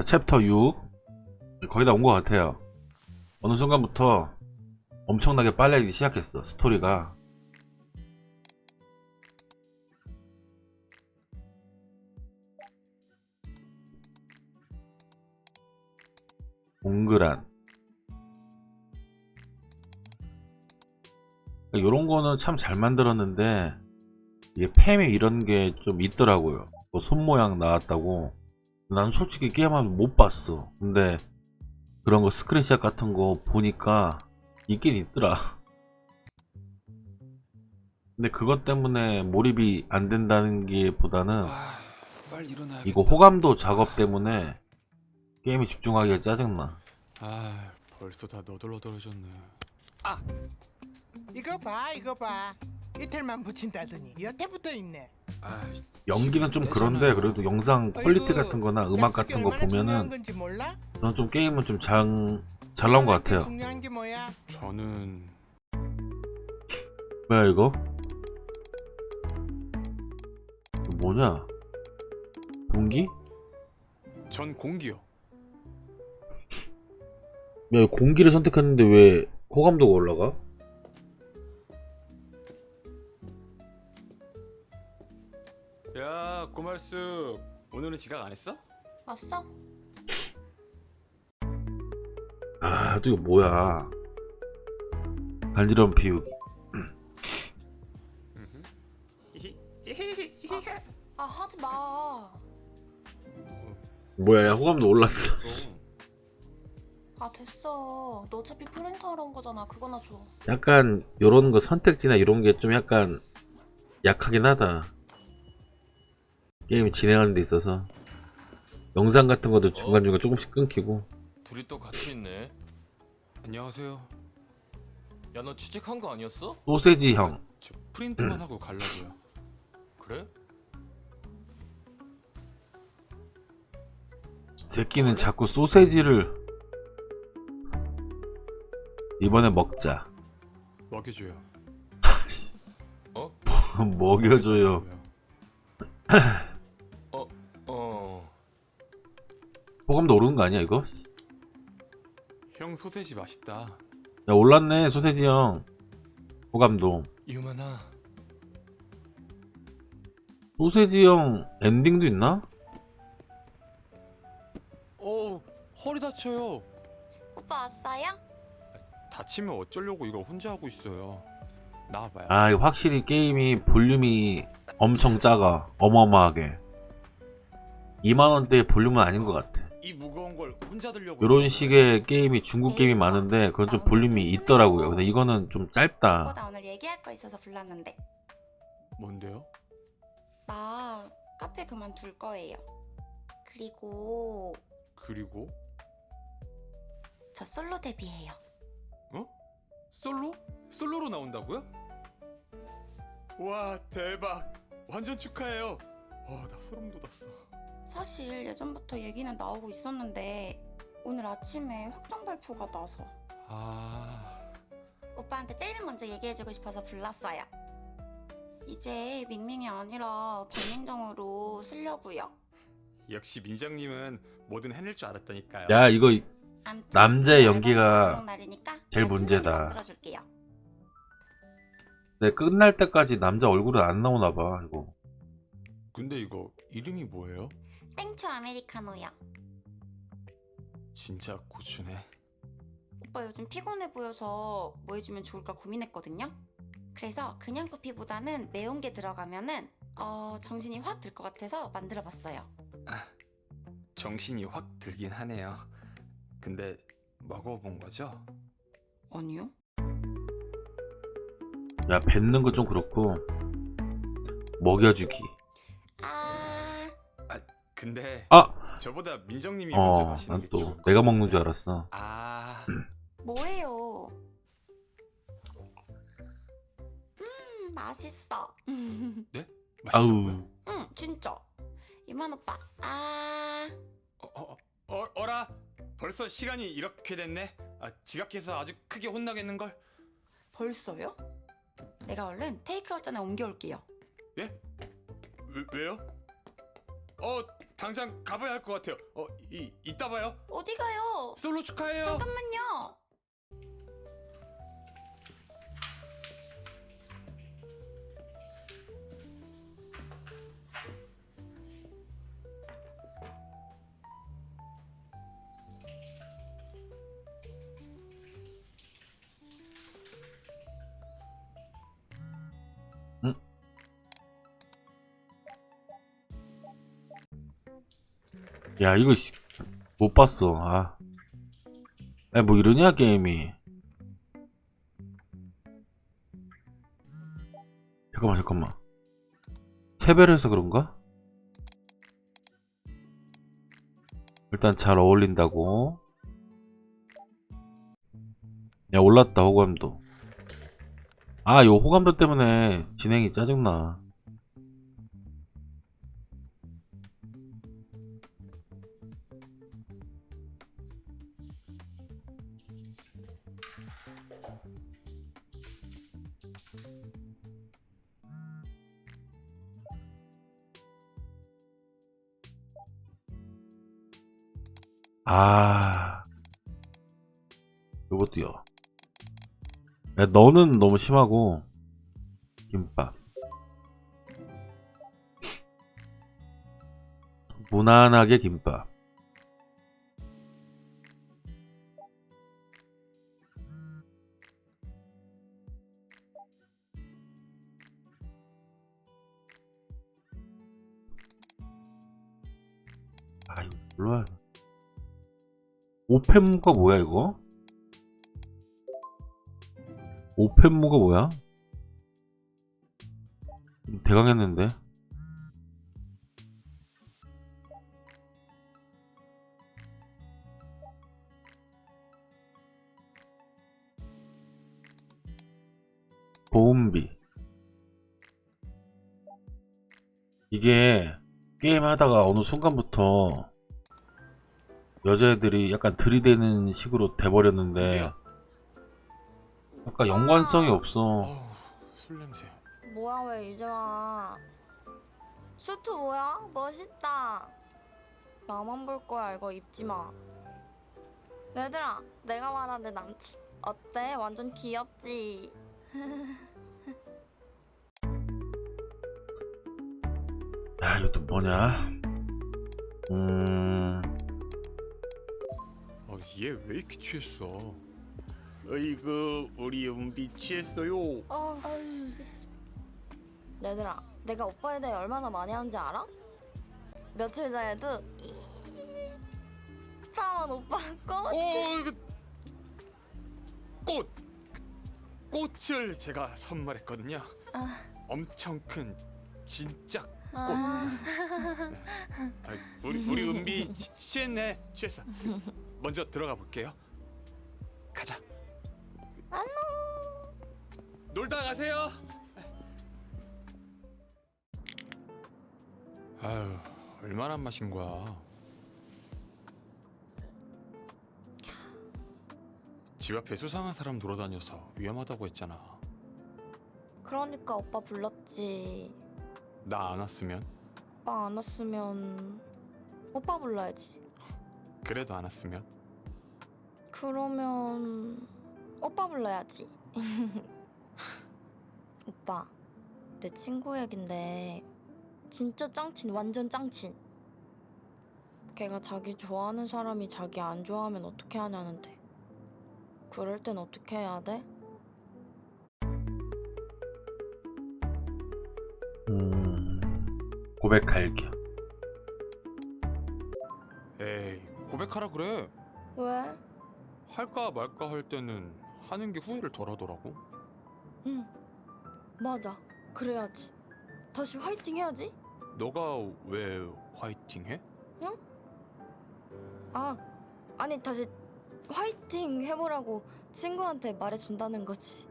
자, 챕터 6 거의 다 온 것 같아요. 어느 순간부터 엄청나게 빨라지기 시작했어 스토리가. 동그란 이런 거는 참 잘 만들었는데 이게 팸이 이런 게 좀 있더라고요. 뭐 손 모양 나왔다고. 난 솔직히 게임하면 못 봤어. 근데 그런 거 스크린샷 같은 거 보니까 있긴 있더라. 근데 그것 때문에 몰입이 안 된다는 게 보다는 아. 이거 호감도 작업 때문에 게임에 집중하기가 짜증나. 아, 벌써 다 너덜너덜해졌네. 이거 봐 이거 봐 이틀만 붙인다더니 여태 붙어 있네 아, 연기는 좀 그런데 그래도 영상 퀄리티 같은 거나 음악 같은 거 보면은? 저는 좀 게임은 좀 잘 잘 나온 것 같아요. 중요한 게 뭐야? 저는 뭐야 이거? 이거 뭐냐? 공기? 전 공기요. 야, 공기를 선택했는데 왜 호감도가 올라가? 야, 고말숙. 오늘은 지각 안 했어? 왔어? 아, 또 이거 뭐야? 간지러운 비우기. 아 하지 마. 뭐야, 야, 호감도 올랐어. 아 됐어. 너 어차피 프린터 하러 온 거잖아. 그거나 줘. 약간 요런 거 선택지나 이런 게 좀 약간 약하긴 하다. 게임 진행하는 데 있어서. 영상 같은 것도 중간중간 조금씩 끊기고. 둘이 또 같이 있네. 안녕하세요. 야 너 취직한 거 아니었어? 소세지 형. 저 프린트만 하고 가려고요. 그래? 새끼는 자꾸 소세지를 이번에 먹자. 먹여줘요. 어? 먹여줘요. 호감도 오르는 거 아니야 이거? 형 소세지 맛있다. 야 올랐네 소세지 형. 호감도. 유만아. 소세지 형 엔딩도 있나? 어, 허리 다쳐요. 오빠 왔어요? 다치면 어쩌려고 이거 혼자 하고 있어요. 나와봐요. 아 이거 확실히 게임이 볼륨이 엄청 작아. 어마어마하게. 2만원대 볼륨은 아닌 것 같아. 이 무거운 걸 혼자 들려고. 요런 식의 게임이 중국 게임이 많은데 그건 좀 볼륨이 있더라고요. 근데 이거는 좀 짧다. 오빠 나 오늘 얘기할 거 있어서 불렀는데. 뭔데요? 나 카페 그만둘 거예요. 그리고 그리고 저 솔로 데뷔해요. 어? 솔로? 솔로로 나온다고요? 와 대박 완전 축하해요 와 나 소름 돋았어 사실 예전부터 얘기는 나오고 있었는데 오늘 아침에 확정 발표가 나서 아 오빠한테 제일 먼저 얘기해주고 싶어서 불렀어요. 이제 밍밍이 아니라 박민정으로 쓰려고요. 역시 민정님은 뭐든 해낼 줄 알았다니까요 야 이거 암튼 남자의 연기가 날이니까 제일 문제다. 만들어줄게요. 내 끝날 때까지 남자 얼굴은 안 나오나 봐 이거. 근데 이거 이름이 뭐예요? 땡초 아메리카노요. 진짜 고추네 오빠 요즘 피곤해 보여서 뭐 해주면 좋을까 고민했거든요. 그래서 그냥 커피보다는 매운 게 들어가면은 어 정신이 확 들 것 같아서 만들어봤어요. 정신이 확 들긴 하네요 근데 먹어본 거죠? 아니요? 야 뱉는 거 좀 그렇고 먹여주기. 아 근데 아! 저보다 민정님이 먼저 어, 마시는 난게또 좋을 것 내가. 먹는 줄 알았어. 아 뭐예요? 음 맛있어. 아우. 맛있다고요? 응 진짜. 이만 오빠. 아 어, 어, 어, 어라? 벌써 시간이 이렇게 됐네? 아, 지각해서 아주 크게 혼나겠는 걸? 벌써요? 내가 얼른 테이크아웃 전에 옮겨올게요. 왜, 왜요? 어, 당장 가봐야 할 것 같아요. 어, 이 이따 봐요. 어디 가요? 솔로 축하해요. 잠깐만요. 야 이거 씨, 못 봤어. 아. 아니 뭐 이러냐 게임이. 잠깐만 잠깐만. 채배를 해서 그런가? 일단 잘 어울린다고. 야 올랐다 호감도. 아 요 호감도 때문에 진행이 짜증나 아. 요것도요. 야, 너는 너무 심하고 김밥. 무난하게 김밥. 아 이거 몰라 오펜무가 뭐야 이거? 오펜무가 뭐야? 대강했는데 보험비 이게 게임 하다가 어느 순간부터 여자애들이 약간 들이대는 식으로 돼버렸는데? 약간 연관성이 없어 어우, 술 냄새. 뭐야 왜 이제 와? 수트 뭐야? 멋있다. 나만 볼 거야 이거 입지 마. 얘들아, 내가 말한 내 남친 어때? 완전 귀엽지? 아 이것도 뭐냐 음 어, 얘 왜 이렇게 취했어? 어이구, 우리 은비 취했어요. 어, 얘들아, 내가 오빠에 대해 얼마나 많이 하는지 알아? 며칠 전에도 이 사만 오빠 꽃. 어, 이거 꽃. 꽃을 제가 선물했거든요. 아. 엄청 큰 진짜 아, 아, 우리 우리 은비 취- 취했네 취했어 먼저 들어가 볼게요 가자 안녕. 놀다 가세요 아유 얼마나 마신 거야 집 앞에 수상한 사람 돌아다녀서 위험하다고 했잖아 그러니까 오빠 불렀지. 나 안 왔으면 오빠 안 왔으면 오빠 불러야지. 그래도 안 왔으면 그러면 오빠 불러야지. 오빠, 내 친구 얘긴데 진짜 짱친, 완전 짱친. 걔가 자기 좋아하는 사람이 자기 안 좋아하면 어떻게 하냐는데. 그럴 땐 어떻게 해야 돼? 음, 고백할게. 에이 고백하라 그래 왜? 할까 말까 할 때는 하는 게 후회를 덜 하더라고. 응, 맞아. 그래야지. 다시 화이팅 해야지. 너가 왜 화이팅 해? 아, 아니 다시 화이팅 해보라고 친구한테 말해준다는 거지.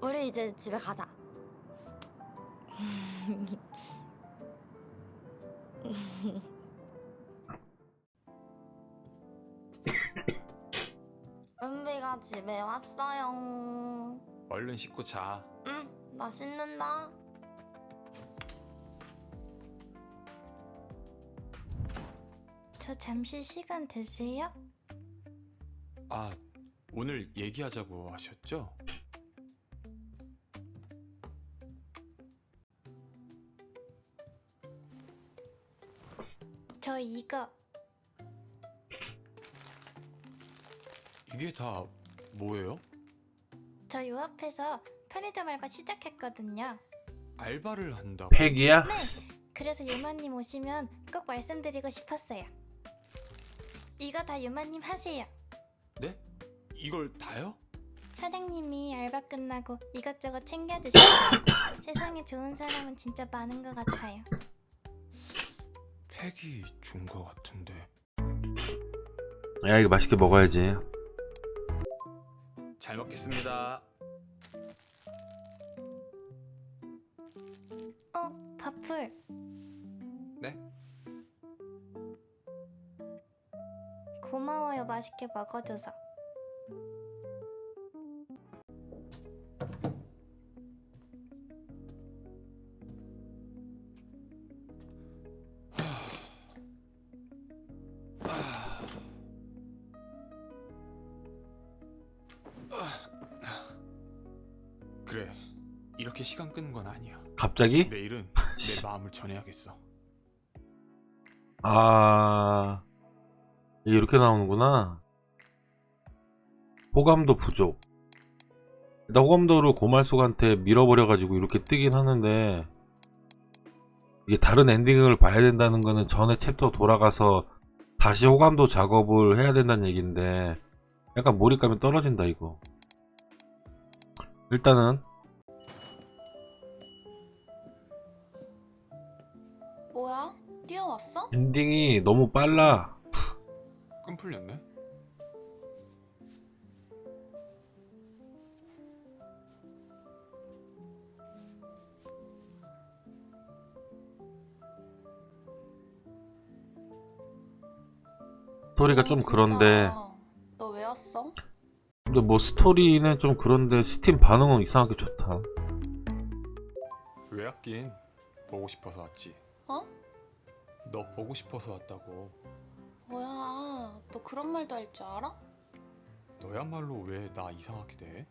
우리 이제 집에 가자. 집에 왔어요. 얼른 씻고 자. 응, 나 씻는다. 저 잠시 시간 되세요? 아 오늘 얘기하자고 하셨죠? 저 이거 이게 다 뭐예요? 저 요 앞에서 편의점 알바 시작했거든요. 알바를 한다고? 팩이야? 네. 그래서 유마님 오시면 꼭 말씀드리고 싶었어요. 이거 다 유마님 하세요. 네? 이걸 다요? 사장님이 알바 끝나고 이것저것 챙겨주셔요. 세상에 좋은 사람은 진짜 많은 것 같아요. 팩이 준 거 같은데 야 이거 맛있게 먹어야지 잘 먹겠습니다 어, 바풀. 네? 고마워요, 맛있게 먹어줘서. 이렇게 시간 끄는 건 아니야 갑자기? 내일은 씨. 내 마음을 전해야겠어 아 이렇게 나오는구나 호감도 부족 일단 호감도를 고말숙한테 밀어버려가지고 이렇게 뜨긴 하는데 이게 다른 엔딩을 봐야 된다는 거는 전에 챕터 돌아가서 다시 호감도 작업을 해야 된다는 얘기인데 약간 몰입감이 떨어진다 이거 일단은 왔어? 엔딩이 너무 빨라 끈 풀렸네 스토리가 좀 그런데 너 왜 왔어? 근데 뭐 스토리는 좀 그런데 스팀 반응은 이상하게 좋다. 왜 왔긴 보고 싶어서 왔지 어? 너 보고 싶어서 왔다고 뭐야? 너 그런 말도 할 줄 알아? 너야말로 왜 나 이상하게 돼?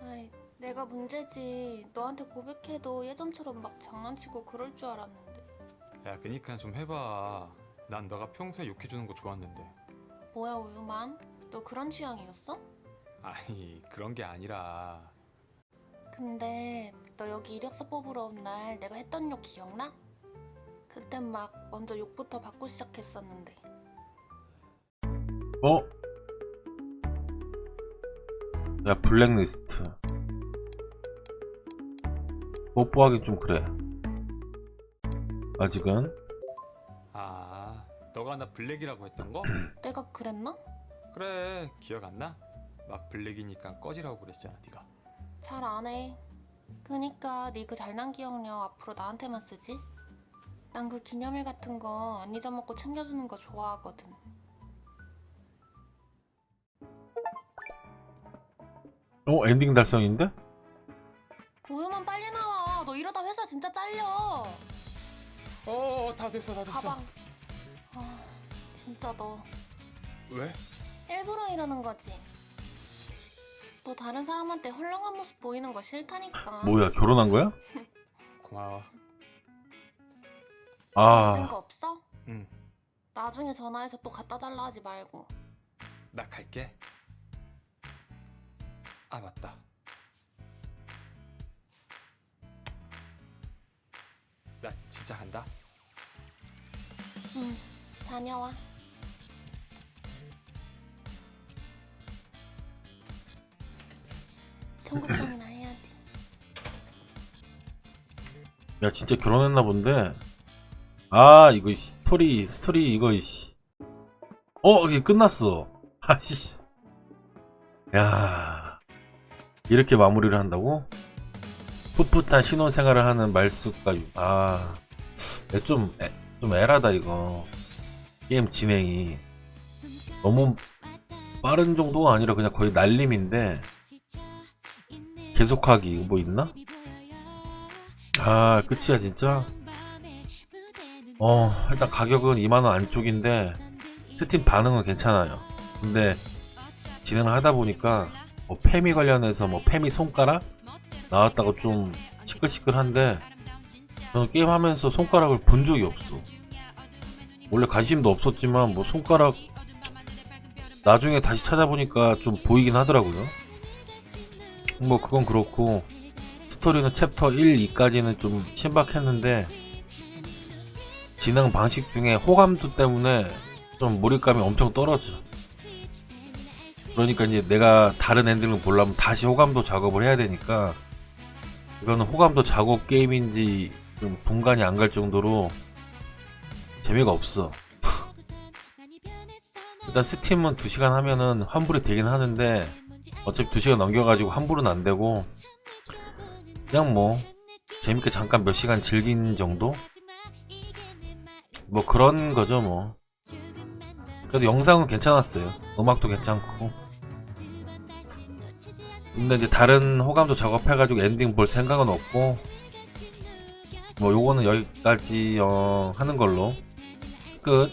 아이, 내가 문제지. 너한테 고백해도 예전처럼 막 장난치고 그럴 줄 알았는데. 야 그니까 좀 해봐 난 너가 평소에 욕해주는 거 좋았는데 뭐야, 우유맘? 너 그런 취향이었어? 아니 그런 게 아니라 근데 너 여기 이력서 뽑으러 온 날 내가 했던 욕 기억나? 그땐 막 먼저 욕부터 받고 시작했었는데. 어? 야 블랙리스트. 뽀뽀하기 좀 그래. 아직은 아 너가 나 블랙이라고 했던 거? 내가 그랬나? 그래 기억 안 나? 막 블랙이니까 꺼지라고 그랬잖아 네가 잘 안 해. 그니까 네 그 잘난 기억력 앞으로 나한테만 쓰지? 난 그 기념일 같은 거 안 잊어먹고 챙겨주는 거 좋아하거든. 어 엔딩 달성인데? 우유만 빨리 나와. 너 이러다 회사 진짜 잘려. 어 다 됐어 다 됐어 가방. 아, 진짜 너 왜? 일부러 이러는 거지. 너 다른 사람한테 헐렁한 모습 보이는 거 싫다니까. 뭐야 결혼한 거야? 고마워 아거 없어? 응나 나중에 전화해서 또 갖다 달라 하지 말고. 갈게 아 맞다 나 진짜 간다 응, 다녀와. 청국장이나 해야지. 야 진짜 결혼했나 본데. 아 이거 씨, 스토리 스토리 이거 씨. 어 이게 끝났어. 아씨. 야 이렇게 마무리를 한다고? 풋풋한 신혼생활을 하는 말숙과 유- 아, 좀, 애, 좀 애라다, 이거. 게임 진행이. 너무 빠른 정도가 아니라 그냥 거의 날림인데, 계속하기, 뭐 있나? 아, 끝이야, 진짜? 어, 일단 가격은 2만원 안쪽인데, 스팀 반응은 괜찮아요. 근데 진행을 하다 보니까 뭐 페미 관련해서 뭐 페미 손가락 나왔다고 좀 시끌시끌한데 저는 게임하면서 손가락을 본 적이 없어. 원래 관심도 없었지만 뭐 손가락 나중에 다시 찾아보니까 좀 보이긴 하더라고요. 뭐 그건 그렇고 스토리는 챕터 1, 2까지는 좀 신박했는데 진행 방식 중에 호감도 때문에 좀 몰입감이 엄청 떨어져. 그러니까 이제 내가 다른 엔딩을 보려면 다시 호감도 작업을 해야 되니까 이거는 호감도 작업 게임인지 좀 분간이 안 갈 정도로 재미가 없어. 일단 스팀은 2시간 하면은 환불이 되긴 하는데 어차피 2시간 넘겨가지고 환불은 안 되고 그냥 뭐 재밌게 잠깐 몇 시간 즐긴 정도? 뭐 그런 거죠 뭐. 그래도 영상은 괜찮았어요. 음악도 괜찮고. 근데 이제 다른 호감도 작업해가지고 엔딩 볼 생각은 없고 뭐 요거는 여기까지 어, 하는 걸로. 끝